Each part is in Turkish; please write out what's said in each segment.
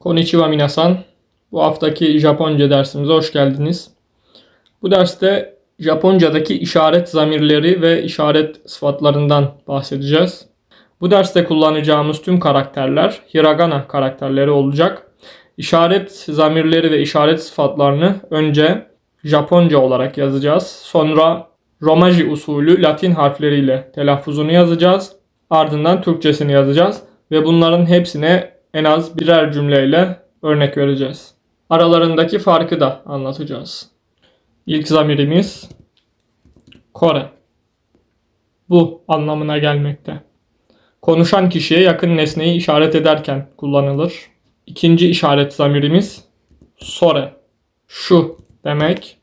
Konnichiwa minasan. Bu haftaki Japonca dersimize hoş geldiniz. Bu derste Japonca'daki işaret zamirleri ve işaret sıfatlarından bahsedeceğiz. Bu derste kullanacağımız tüm karakterler hiragana karakterleri olacak. İşaret zamirleri ve işaret sıfatlarını önce Japonca olarak yazacağız. Sonra Romaji usulü Latin harfleriyle telaffuzunu yazacağız. Ardından Türkçesini yazacağız ve bunların hepsine en az birer cümleyle örnek vereceğiz. Aralarındaki farkı da anlatacağız. İlk zamirimiz Kore. Bu anlamına gelmekte. Konuşan kişiye yakın nesneyi işaret ederken kullanılır. İkinci işaret zamirimiz sore. Şu demek.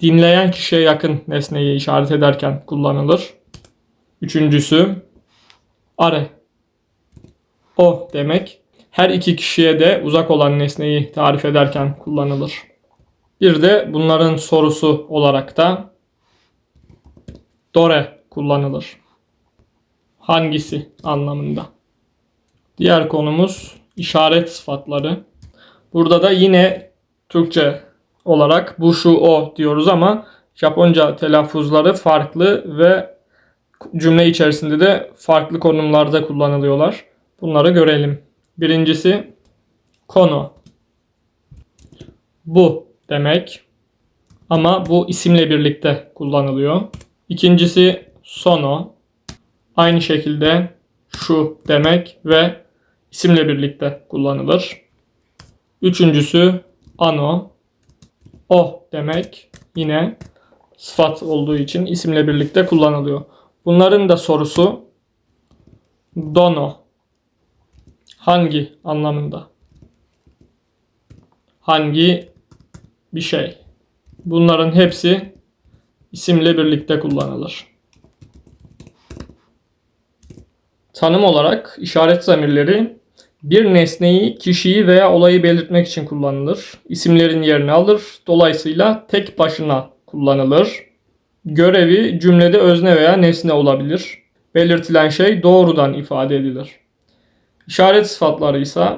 Dinleyen kişiye yakın nesneyi işaret ederken kullanılır. Üçüncüsü are. O demek. Her iki kişiye de uzak olan nesneyi tarif ederken kullanılır. Bir de bunların sorusu olarak da dore kullanılır. Hangisi anlamında. Diğer konumuz işaret sıfatları. Burada da yine Türkçe olarak bu şu o diyoruz ama Japonca telaffuzları farklı ve cümle içerisinde de farklı konumlarda kullanılıyorlar. Bunları görelim. Birincisi kono. Bu demek. Ama bu isimle birlikte kullanılıyor. İkincisi sono. Aynı şekilde şu demek ve isimle birlikte kullanılır. Üçüncüsü ano. O demek yine sıfat olduğu için isimle birlikte kullanılıyor. Bunların da sorusu dono. Hangi anlamında? Hangi bir şey? Bunların hepsi isimle birlikte kullanılır. Tanım olarak işaret zamirleri bir nesneyi, kişiyi veya olayı belirtmek için kullanılır. İsimlerin yerini alır. Dolayısıyla tek başına kullanılır. Görevi cümlede özne veya nesne olabilir. Belirtilen şey doğrudan ifade edilir. İşaret sıfatları ise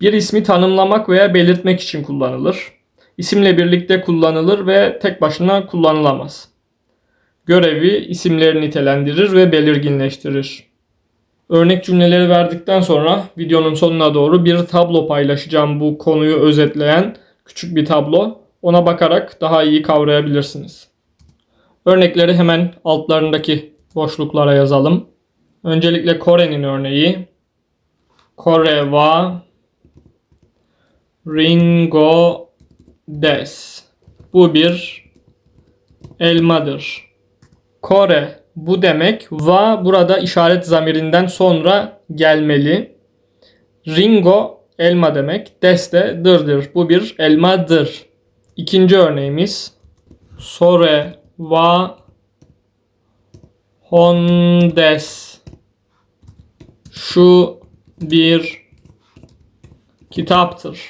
bir ismi tanımlamak veya belirtmek için kullanılır. İsimle birlikte kullanılır ve tek başına kullanılamaz. Görevi isimleri nitelendirir ve belirginleştirir. Örnek cümleleri verdikten sonra videonun sonuna doğru bir tablo paylaşacağım bu konuyu özetleyen küçük bir tablo. Ona bakarak daha iyi kavrayabilirsiniz. Örnekleri hemen altlarındaki boşluklara yazalım. Öncelikle Kore'nin örneği. Kore wa Ringo des. Bu bir elmadır. Kore bu demek. Va burada işaret zamirinden sonra gelmeli. Ringo elma demek. Des de dırdır. Bu bir elmadır. İkinci örneğimiz Sore wa Hondes. Şu bir kitaptır.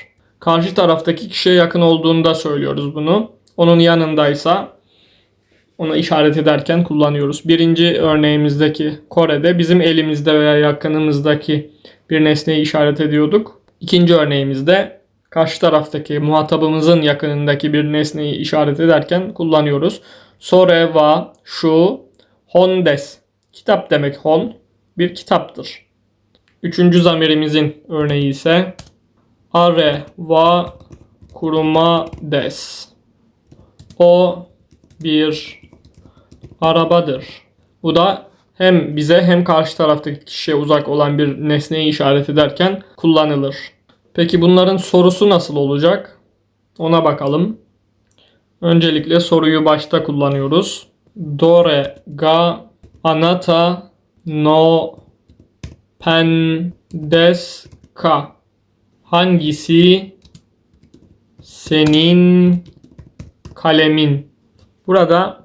Karşı taraftaki kişiye yakın olduğunda söylüyoruz bunu. Onun yanındaysa onu işaret ederken kullanıyoruz. Birinci örneğimizdeki Kore'de bizim elimizde veya yakınımızdaki bir nesneyi işaret ediyorduk. İkinci örneğimizde karşı taraftaki muhatabımızın yakınındaki bir nesneyi işaret ederken kullanıyoruz. Sore wa şu hondes. Kitap demek hon bir kitaptır. Üçüncü zamirimizin örneği ise are wa kuruma des. O bir arabadır. Bu da hem bize hem karşı taraftaki kişiye uzak olan bir nesneyi işaret ederken kullanılır. Peki bunların sorusu nasıl olacak? Ona bakalım. Öncelikle soruyu başta kullanıyoruz. Dore ga anata no pen des ka Hangisi senin kalemin? Burada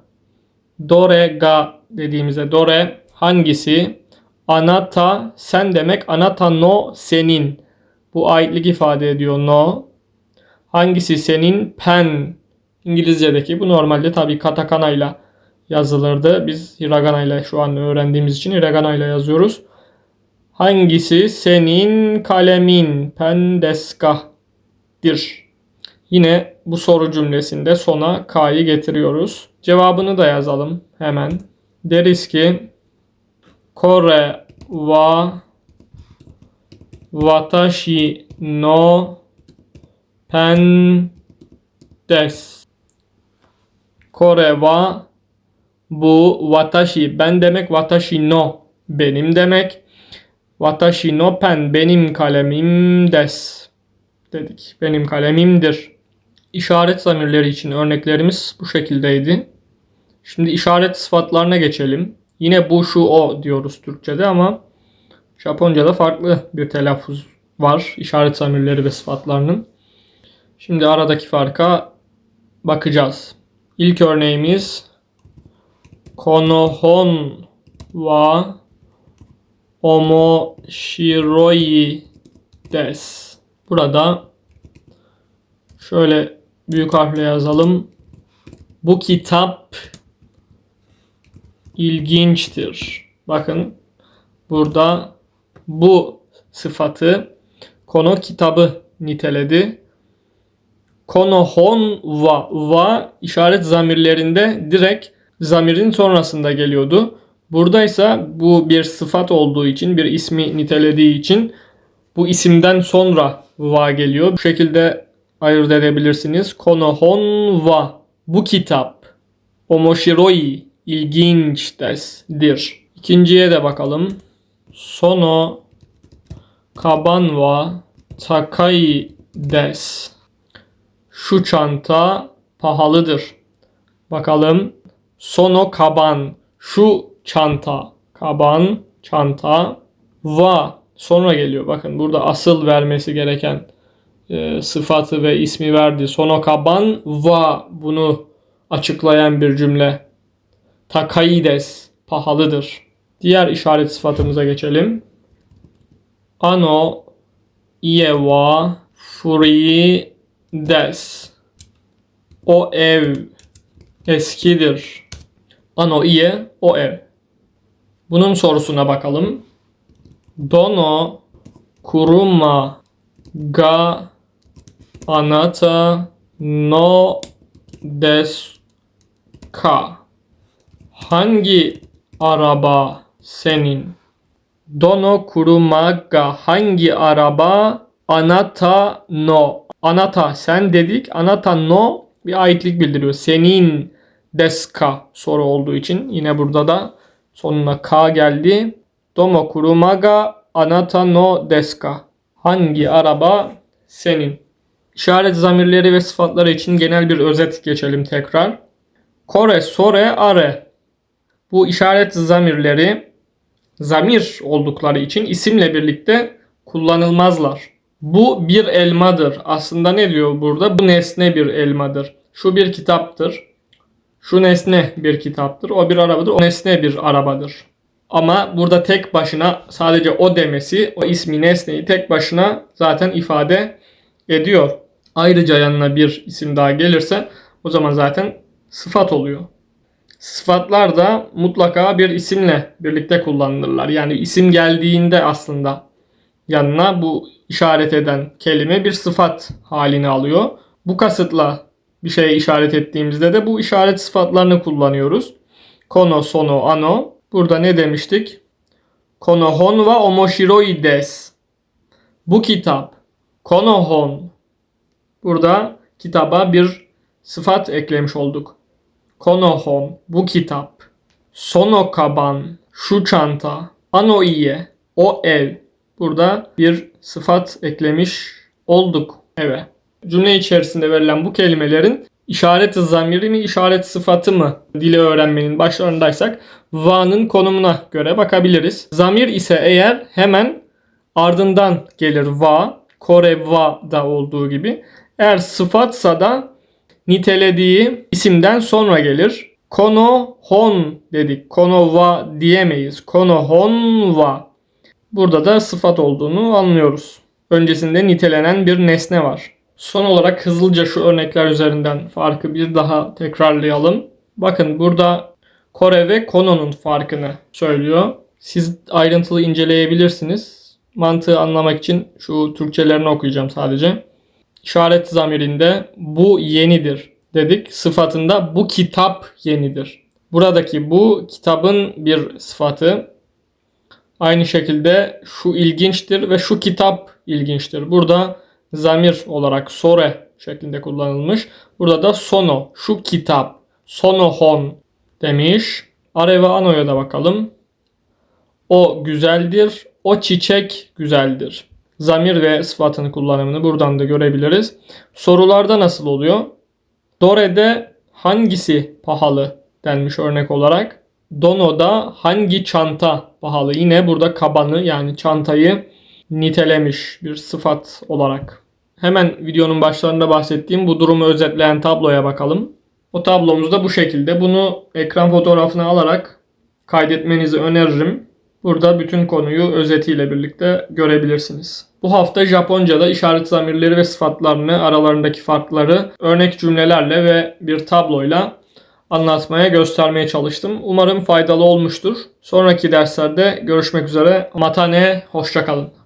dore ga dediğimizde dore hangisi? Anata sen demek. Anata no senin. Bu aitlik ifade ediyor no. Hangisi senin? Pen. İngilizce'deki bu normalde tabii katakana ile yazılırdı. Biz hiragana ile şu an öğrendiğimiz için hiragana ile yazıyoruz. Hangisi senin kalemin pendeskadir? Yine bu soru cümlesinde sona k'yı getiriyoruz. Cevabını da yazalım hemen. Deriz ki Kore wa watashi no pen des. Kore wa bu watashi ben demek watashi no benim demek. Watashi no pen benim kalemim des dedik. Benim kalemimdir. İşaret zamirleri için örneklerimiz bu şekildeydi. Şimdi işaret sıfatlarına geçelim. Yine bu şu o diyoruz Türkçe'de ama Japonca'da farklı bir telaffuz var işaret zamirleri ve sıfatlarının. Şimdi aradaki farka bakacağız. İlk örneğimiz konohon wa omoshiroi des. Burada şöyle büyük harfle yazalım. Bu kitap ilginçtir. Bakın burada bu sıfatı kono kitabı niteledi. Kono hon wa wa işaret zamirlerinde direkt zamirin sonrasında geliyordu. Burada ise bu bir sıfat olduğu için bir ismi nitelediği için bu isimden sonra va geliyor. Bu şekilde ayırt edebilirsiniz. Kono hon wa bu kitap omoshiroi ilginç desdir. İkinciye de bakalım. Sono kaban wa takai des. Şu çanta pahalıdır. Bakalım. Sono kaban. Şu çanta. Kaban, çanta. Va. Sonra geliyor. Bakın burada asıl vermesi gereken e, sıfatı ve ismi verdi. Sono kaban va. Bunu açıklayan bir cümle. Takaides. Pahalıdır. Diğer işaret sıfatımıza geçelim. Ano ie wa furi des. O ev eskidir. Ano ie o ev. Bunun sorusuna bakalım. Dono kuruma ga anata no des ka. Hangi araba senin? Dono kuruma ga hangi araba anata no. Anata sen dedik. Anata no bir aitlik bildiriyor. Senin deska soru olduğu için yine burada da sonuna k geldi. Domo kuruma ga anata no deska. Hangi araba senin? İşaret zamirleri ve sıfatları için genel bir özet geçelim tekrar. Kore, sore, are. Bu işaret zamirleri zamir oldukları için isimle birlikte kullanılmazlar. Bu bir elmadır. Aslında ne diyor burada? Bu nesne bir elmadır. Şu bir kitaptır. Şu nesne bir kitaptır. O bir arabadır. O nesne bir arabadır. Ama burada tek başına sadece o demesi o ismi nesneyi tek başına zaten ifade ediyor. Ayrıca yanına bir isim daha gelirse o zaman zaten sıfat oluyor. Sıfatlar da mutlaka bir isimle birlikte kullanılırlar. Yani isim geldiğinde aslında yanına bu işaret eden kelime bir sıfat halini alıyor. Bu kasıtla bir şeye işaret ettiğimizde de bu işaret sıfatlarını kullanıyoruz. Kono, sono, ano. Burada ne demiştik? Konohon wa omoshiroi des. Bu kitap. Konohon. Burada kitaba bir sıfat eklemiş olduk. Konohon. Bu kitap. Sono kaban. Şu çanta. Ano iye. O ev. Burada bir sıfat eklemiş olduk eve. Cümle içerisinde verilen bu kelimelerin işaret zamiri mi, işaret sıfatı mı dili öğrenmenin başlarındaysak va'nın konumuna göre bakabiliriz. Zamir ise eğer hemen ardından gelir va, Kore va da olduğu gibi. Eğer sıfatsa da nitelediği isimden sonra gelir. Kono hon dedik. Kono va diyemeyiz. Kono hon va. Burada da sıfat olduğunu anlıyoruz. Öncesinde nitelenen bir nesne var. Son olarak hızlıca şu örnekler üzerinden farkı bir daha tekrarlayalım. Bakın burada Kore ve Kono'nun farkını söylüyor. Siz ayrıntılı inceleyebilirsiniz. Mantığı anlamak için şu Türkçelerini okuyacağım sadece. İşaret zamirinde bu yenidir dedik. Sıfatında bu kitap yenidir. Buradaki bu kitabın bir sıfatı. Aynı şekilde şu ilginçtir ve şu kitap ilginçtir. Burada zamir olarak sore şeklinde kullanılmış. Burada da sono, şu kitap, sonohon demiş. Are ve ano'ya da bakalım. O güzeldir, o çiçek güzeldir. Zamir ve sıfatın kullanımını buradan da görebiliriz. Sorularda nasıl oluyor? Dore'de hangisi pahalı denmiş örnek olarak. Dono'da hangi çanta pahalı? Yine burada kabanı yani çantayı nitelemiş bir sıfat olarak. Hemen videonun başlarında bahsettiğim bu durumu özetleyen tabloya bakalım. O tablomuz da bu şekilde. Bunu ekran fotoğrafına alarak kaydetmenizi öneririm. Burada bütün konuyu özetiyle birlikte görebilirsiniz. Bu hafta Japonca'da işaret zamirleri ve sıfatlarını, aralarındaki farkları örnek cümlelerle ve bir tabloyla anlatmaya, göstermeye çalıştım. Umarım faydalı olmuştur. Sonraki derslerde görüşmek üzere. Matane, hoşçakalın.